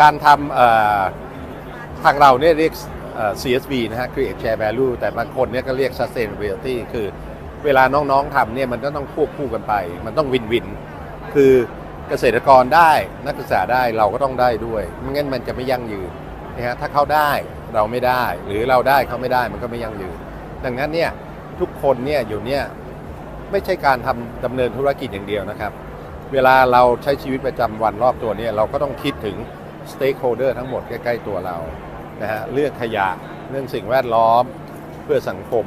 การทำทางเราเนี่ยเรียก CSV นะฮะ Create Share Value แต่บางคนเนี่ยก็เรียก Sustainability คือเวลาน้องๆทำเนี่ยมันก็ต้องควบคู่กันไป มันต้องวินวิน คือเกษตรกรได้นักศึกษาได้เราก็ต้องได้ด้วยไม่งั้นมันจะไม่ยั่งยืนนะฮะถ้าเขาได้เราไม่ได้ หรือเราได้เขาไม่ได้มันก็ไม่ยั่งยืน ดังนั้นเนี่ยทุกคนเนี่ยอยู่เนี่ยไม่ใช่การทำดำเนินธุรกิจอย่างเดียวนะครับ เวลาเราใช้ชีวิตประจำวันรอบตัวเนี่ยเราก็ต้องคิดถึง stakeholder ทั้งหมดใกล้ ๆ ตัวเรานะฮะเรื่องขยะเรื่องสิ่งแวดล้อมเพื่อสังคม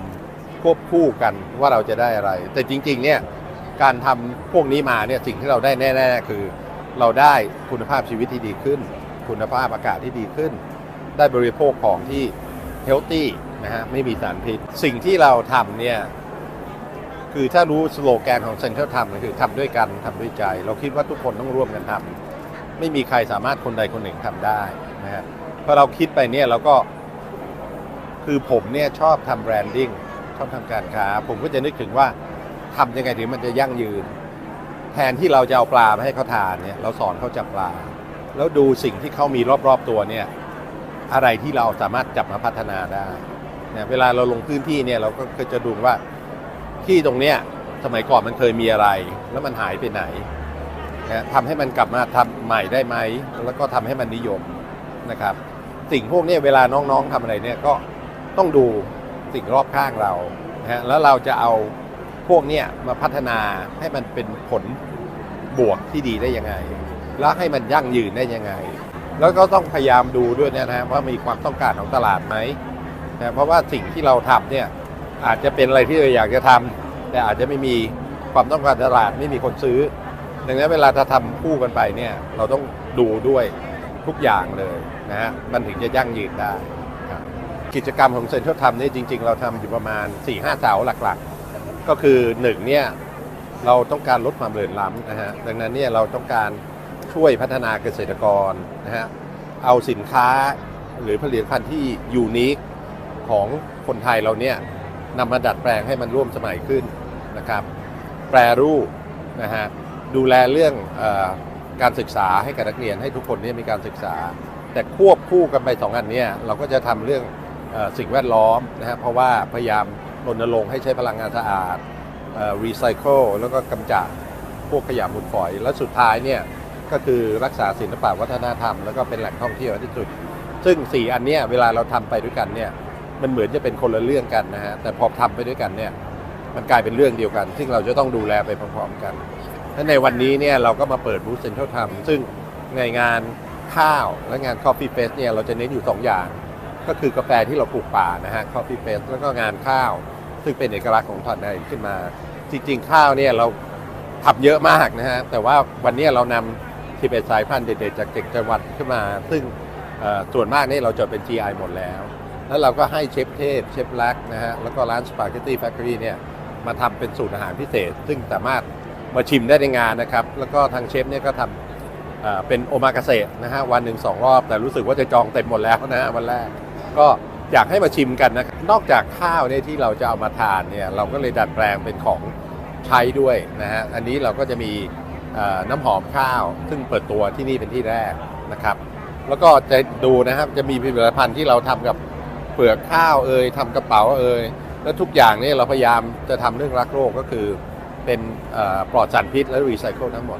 ควบคู่กันว่าเราจะได้อะไร แต่จริงๆเนี่ยการทำพวกนี้มาเนี่ยสิ่งที่เราได้แน่ๆคือ เราได้คุณภาพชีวิตที่ดีขึ้น คุณภาพอากาศที่ดีขึ้น ได้บริโภคของที่เฮลตี้นะฮะไม่มีสารพิษ สิ่งที่เราทำเนี่ยคือถ้ารู้สโลแกนของเซ็นทรัลทำก็คือทำด้วยกันทำด้วยใจ เราคิดว่าทุกคนต้องร่วมกันทำ ไม่มีใครสามารถคนใดคนหนึ่งทำได้นะฮะพอเราคิดไปเนี่ยเราก็คือผมเนี่ยชอบทำแบรนดิ้งชอบทำการค้า ผมก็จะนึกถึงว่าทำยังไงถึงมันจะยั่งยืน แทนที่เราจะเอาปลามาให้เขาทานเนี่ยเราสอนเขาจับปลา แล้วดูสิ่งที่เขามีรอบๆตัวเนี่ยอะไรที่เราสามารถจับมาพัฒนาได้เนี่ยเวลาเราลงพื้นที่เนี่ยเราก็จะดูว่าที่ตรงเนี้ยสมัยก่อนมันเคยมีอะไร แล้วมันหายไปไหน นะทำให้มันกลับมาทำใหม่ได้ไหม แล้วก็ทำให้มันนิยมนะครับ สิ่งพวกนี้เวลาน้องๆทำอะไรเนี่ยก็ต้องดูสิ่งรอบข้างเรานะฮะแล้วเราจะเอาพวกนี้มาพัฒนาให้มันเป็นผลบวกที่ดีได้ยังไง แล้วให้มันยั่งยืนได้ยังไง แล้วก็ต้องพยายามดูด้วยนะฮะว่ามีความต้องการของตลาดไหมนะเพราะว่าสิ่งที่เราทำเนี่ยอาจจะเป็นอะไรที่เราอยากจะทำแต่อาจจะไม่มีความต้องการตลาดไม่มีคนซื้อ ดังนั้นเวลาถ้าทำคู่กันไปเนี่ยเราต้องดูด้วยทุกอย่างเลยนะฮะมันถึงจะยั่งยืนได้ครับกิจกรรมของเซ็นทรัลทำนี่ยจริง ๆ เราทำอยู่ประมาณ 4-5เสาหลักๆ ก็คือหนึ่งเนี่ยเราต้องการลดความเหลื่อมล้ำนะฮะดังนั้นเนี่ยเราต้องการช่วยพัฒนาเกษตรกรนะฮะเอาสินค้าหรือผลิตภัณฑ์ที่ยูนิคของคนไทยเราเนี่ยนำมาดัดแปลงให้มันร่วมสมัยขึ้นนะครับ แปรรูปนะฮะ ดูแลเรื่องอการศึกษาให้กับนักเรียนให้ทุกคนเนี่ยมีการศึกษา แต่ควบคู่กันไปสองอันเนี้เราก็จะทำเรื่องอสิ่งแวดล้อมนะฮะเพราะว่าพยายามรณรงค์ให้ใช้พลังงานสะอาดรีไซเคิลแล้วก็กำจัดพวกขยะมูลฝอย และสุดท้ายเนี่ยก็คือรักษาศิลปวัฒนธรรม แล้วก็เป็นแหล่งท่องเที่ยวที่สุด ซึ่งสี่อันเนี้ยเวลาเราทำไปด้วยกันเนี่ยมันเหมือนจะเป็นคนละเรื่องกันนะฮะแต่พอทำไปด้วยกันเนี่ยมันกลายเป็นเรื่องเดียวกัน ซึ่งเราจะต้องดูแลไปพร้อมๆกัน ถ้าในวันนี้เนี่ยเราก็มาเปิดบูธเซ็นทรัลทำซึ่งในงานข้าวและงาน Coffee Fest เนี่ยเราจะเน้นอยู่ 2 อย่าง ก็คือกาแฟที่เราปลูกป่านะฮะ Coffee Fest แล้วก็งานข้าว ซึ่งเป็นเอกลักษณ์ของทันใดขึ้นมา จริง ๆ ข้าวเนี่ยเราทำเยอะมากนะฮะแต่ว่าวันนี้เรานำ11สายพันธุ์เด็ดๆจากเจ็ดจังหวัดขึ้นมา ซึ่งส่วนมากนี่เราจดเป็น GI หมดแล้ว แล้วเราก็ให้เชฟเทพเชฟลักนะฮะแล้วก็ร้านสปาเกตตี้แฟคทอรี่เนี่ยมาทำเป็นสูตรอาหารพิเศษ ซึ่งสามารถ มาชิมได้ในงานนะครับ แล้วก็ทางเชฟเนี่ยก็ทำเป็นโอมากาเสะนะฮะวันหนึ่งสองรอบ แต่รู้สึกว่าจะจองเต็มหมดแล้วนะฮะวันแรก ก็อยากให้มาชิมกันนะครับนอกจากข้าวเนี่ยที่เราจะเอามาทานเนี่ยเราก็เลยดัดแปลงเป็นของใช้ด้วยนะฮะอันนี้เราก็จะมีน้ำหอมข้าว ซึ่งเปิดตัวที่นี่เป็นที่แรกนะครับ แล้วก็จะดูนะครับจะมีผลิตภัณฑ์ที่เราทำกับเปลือกข้าวเอ่ยทำกระเป๋าเอ่ยแล้วทุกอย่างเนี่ยเราพยายามจะทำเรื่องรักโลกก็คือ เป็นปลอดสารพิษและรีไซเคิลทั้งหมด